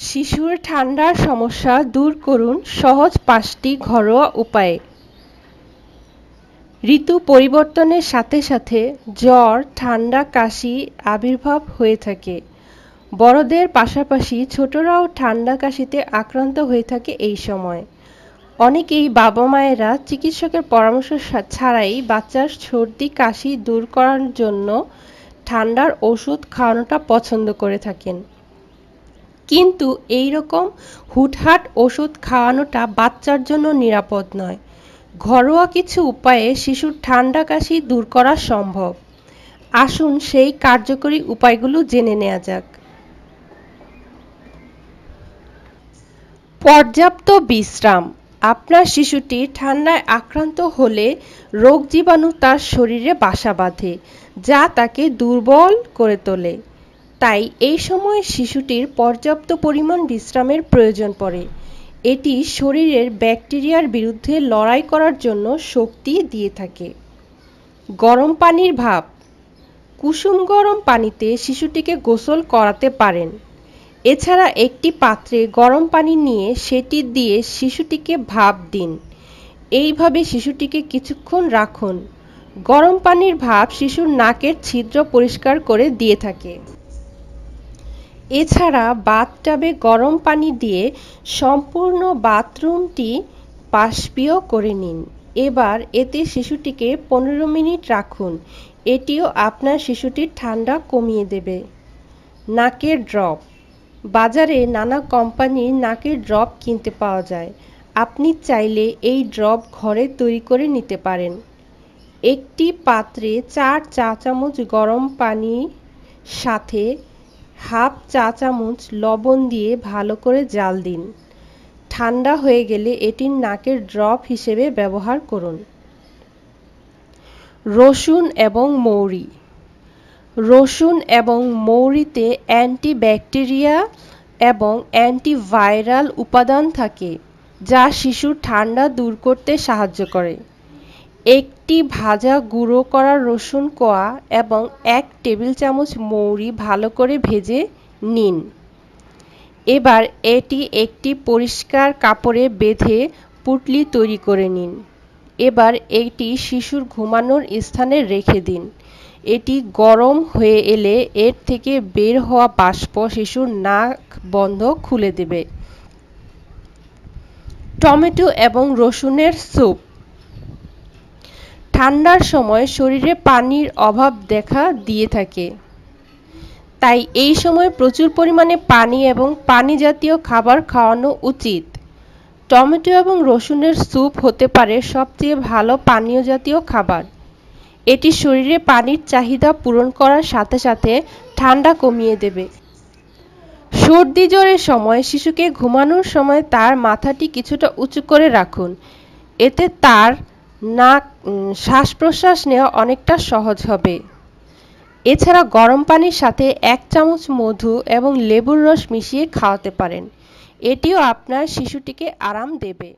শিশুর ঠান্ডার সমস্যা দূর করুন সহজ পাঁচটি ঘরোয়া উপায়ে। ঋতু পরিবর্তনের সাথে সাথে জ্বর, ঠান্ডা, কাশি আবির্ভাব হয়ে থাকে। বড়দের পাশাপাশি ছোটরাও ঠান্ডা, কাশিতে আক্রান্ত হয়ে থাকে এই সময়। অনেকেই বাবা মায়েরা চিকিৎসকের পরামর্শ ছাড়াই বাচ্চার সর্দি, কাশি দূর করার জন্য ঠান্ডার ওষুধ খাওয়ানোটা পছন্দ করে থাকেন। কিন্তু এই রকম হুটহাট ওষুধ খাওয়ানোটা বাচ্চার জন্য নিরাপদ নয়। ঘরোয়া কিছু উপায়ে শিশুর ঠান্ডা কাশি দূর করা সম্ভব। আসুন সেই কার্যকরী উপায়গুলো জেনে নেওয়া যাক। পর্যাপ্ত বিশ্রাম। আপনার শিশুটি ঠান্ডায় আক্রান্ত হলে রোগ জীবাণু তার শরীরে বাসা বাঁধে, যা তাকে দুর্বল করে তোলে। তাই এই সময় শিশুটির পর্যাপ্ত পরিমাণ বিশ্রামের প্রয়োজন পড়ে। এটি শরীরের ব্যাকটেরিয়ার বিরুদ্ধে লড়াই করার জন্য শক্তি দিয়ে থাকে। গরম পানির ভাপ কুসুম গরম পানিতে শিশুটিকে গোসল করাতে পারেন। এছাড়া একটি পাত্রে গরম পানি নিয়ে সেটি দিয়ে শিশুটিকে ভাপ দিন। এইভাবে শিশুটিকে কিছুক্ষণ রাখুন। গরম পানির ভাপ শিশুর নাকের ছিদ্র পরিষ্কার করে দিয়ে থাকে। এছাড়া বাথটাবে গরম পানি দিয়ে সম্পূর্ণ বাথরুমটি বাষ্পীয় করে নিন। এবার এতে শিশুটিকে পনেরো মিনিট রাখুন। এটিও আপনার শিশুটির ঠান্ডা কমিয়ে দেবে। নাকের ড্রপ। বাজারে নানা কোম্পানির নাকের ড্রপ কিনতে পাওয়া যায়। আপনি চাইলে এই ড্রপ ঘরে তৈরি করে নিতে পারেন। একটি পাত্রে চার চা চামচ গরম পানি সাথে হাফ চা চামচ লবণ দিয়ে ভালো করে জাল দিন। ঠান্ডা হয়ে গেলে এটি নাকের ড্রপ হিসেবে ব্যবহার করুন। রসুন এবং মৌরি। রসুন এবং মৌরিতে অ্যান্টিব্যাকটেরিয়া এবং অ্যান্টিভাইরাল উপাদান থাকে, যা শিশুর ঠান্ডা দূর করতে সাহায্য করে। একটি ভাজা গুঁড়ো করা রসুন কোয়া এবং এক টেবিল চামচ মৌরি ভালো করে ভেজে নিন। এবার এটি একটি পরিষ্কার কাপড়ে বেঁধে পুটলি তৈরি করে নিন। এবার এটি শিশুর ঘুমানোর স্থানে রেখে দিন। এটি গরম হয়ে এলে এর থেকে বের হওয়া বাষ্প শিশুর নাক বন্ধ খুলে দেবে। টমেটো এবং রসুনের স্যুপ ঠান্ডার সময় শরীরে পানির অভাব দেখা দিয়ে থাকে। তাই এই সময় প্রচুর পরিমাণে পানি এবং পানি জাতীয় খাবার খাওয়ানো উচিত। টমেটো এবং রসুনের স্যুপ হতে পারে সবচেয়ে ভালো পানীয় জাতীয় খাবার। এটি শরীরে পানির চাহিদা পূরণ করার সাথে সাথে ঠান্ডা কমিয়ে দেবে। সর্দি জ্বরের সময় শিশুকে ঘুমানোর সময় তার মাথাটি কিছুটা উঁচু করে রাখুন। এতে তার নাক শ্বাস প্রশ্বাস নেওয়া অনেকটা সহজ হবে। এছাড়া গরম পানির সাথে এক চামচ মধু এবং লেবুর রস মিশিয়ে খাওয়াতে পারেন। এটিও আপনার শিশুটিকে আরাম দেবে।